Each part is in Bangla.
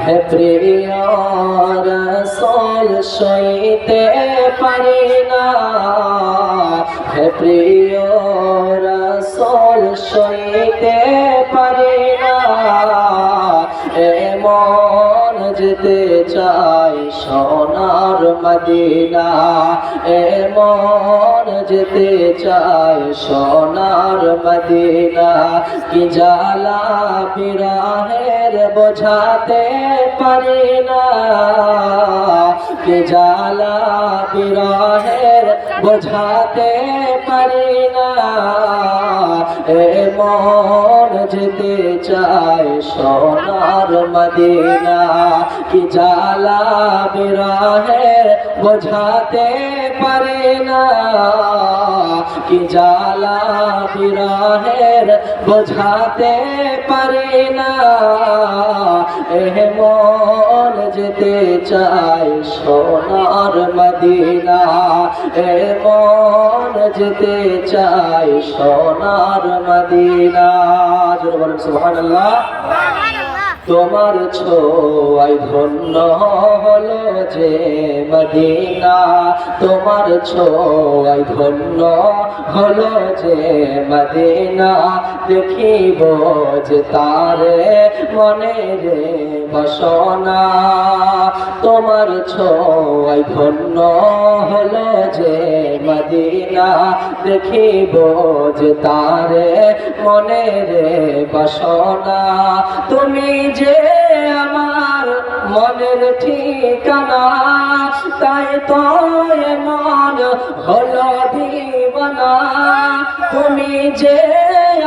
হে প্রিয় রসল সইতে পারি না। হে প্রিয় সোনার মদিনা এমন যেতে চাই সোনার মদিনা। কি জালা বিরাহের বোঝাতে পারি না। কি জালা বিরাহের বোঝাতে পারি না। এমন যেতে চাই সোনার মদিনা। কি বিরাহের বোঝাতে পারে না? কি বিরাহের বোঝাতে পারে না? এমন যেতে চাই সোনার মদিনা। এমন যেতে চাই সোনার মদিনা। জোরে বলেন, সুবহানাল্লাহ। তোমার ছোয় ধন্য হলো যে মদিনা। তোমার ছোয় ধন্য হলো যে মদিনা। দেখিব যে তারে মনে রে বসনা। তোমার ছোয়াই ধন্য হলো যে মদিনা দেখিব যে তারে মনে রে বসনা। তুমি যে আমার মনের ঠিকানা, তাই তো মন হলো তুমি যে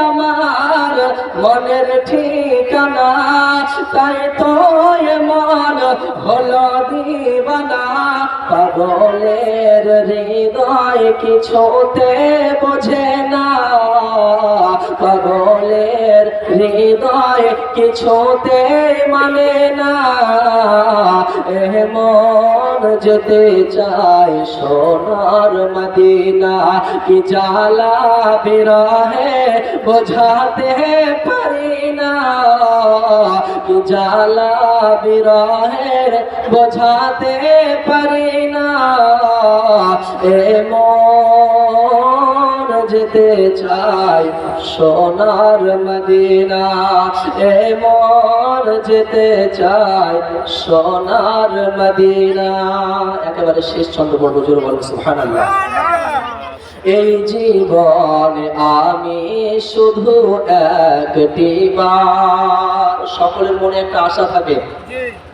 আমার মনের ঠিকানা, তাই তো মন হলো দিবানা। পাগলের হৃদয় কিছুতে বোঝে না। পাগলের হৃদয় কিছুতে মানে না। এমন যেতে চাই সোনার মদিনা, কি জালা বিরহে বোঝাতে পারি না। কি জালা বিরহের বোঝাতে পারি না। এমন যেতে চাই, সোনার মদিনা এমন যেতে চাই, সোনার মদিনা। একেবারে শেষ ছন্দ পড়ব, জোর সুহান সুবহানাল্লাহ। এই জীবন আমি শুধু একটি বার। সকলের মনে একটা আশা থাকে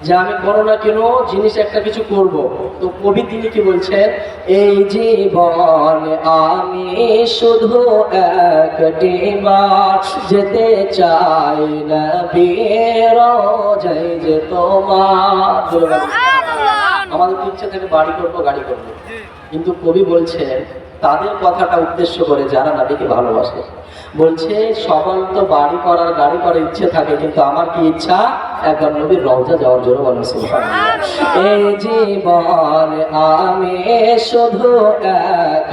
যে আমি কোনো না কেন জিনিস একটা কিছু করব। তো কবি তিনি কি বলছেন? এই জীবন আমি শুধু একটি বার। যেতে চাই না বের যাই যে তোমার। আমাদের ইচ্ছে থেকে বাড়ি করব গাড়ি করব। কিন্তু কবি বলছেন তাদের কথাটা উদ্দেশ্য করে যারা নাবিকে ভালোবাসে বলছে, সকল তো বাড়ি করার গাড়ি করার ইচ্ছে থাকে, কিন্তু আমার কি ইচ্ছা একবার নবীর রওজা যাওয়ার জন্য বলেন। এই জীবন আমি শুধু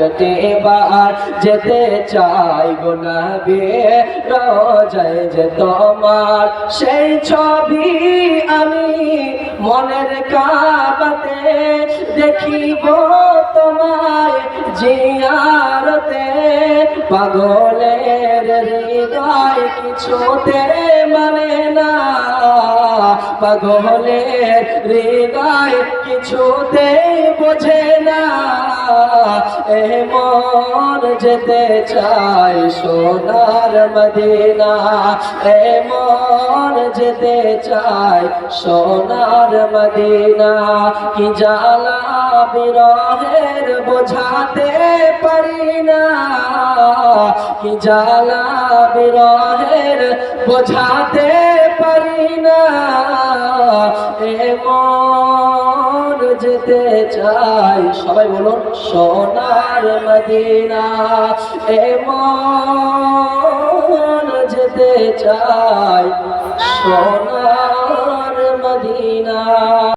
একটি বার যেতে চাই গো নবী রওজায় যে তোমার সেই ছবি মনের কাবাতে দেখিব তোমায় জিয়ারতে পাগলের হৃদয় কিছুতে মানে না। পাগলের হৃদয় কিছুতে বোঝে না। এমন যেতে চাই সোনার মদিনা। এমন যেতে চাই সোনার মদিনা। কি জালা বিরহের বোঝাতে পারি না। কি জালা বিরহের বোঝাতে পারি না। চাই। সবাই বলুন সোনার মদিনা এমন যেতে চাই। সোনার মদিনা।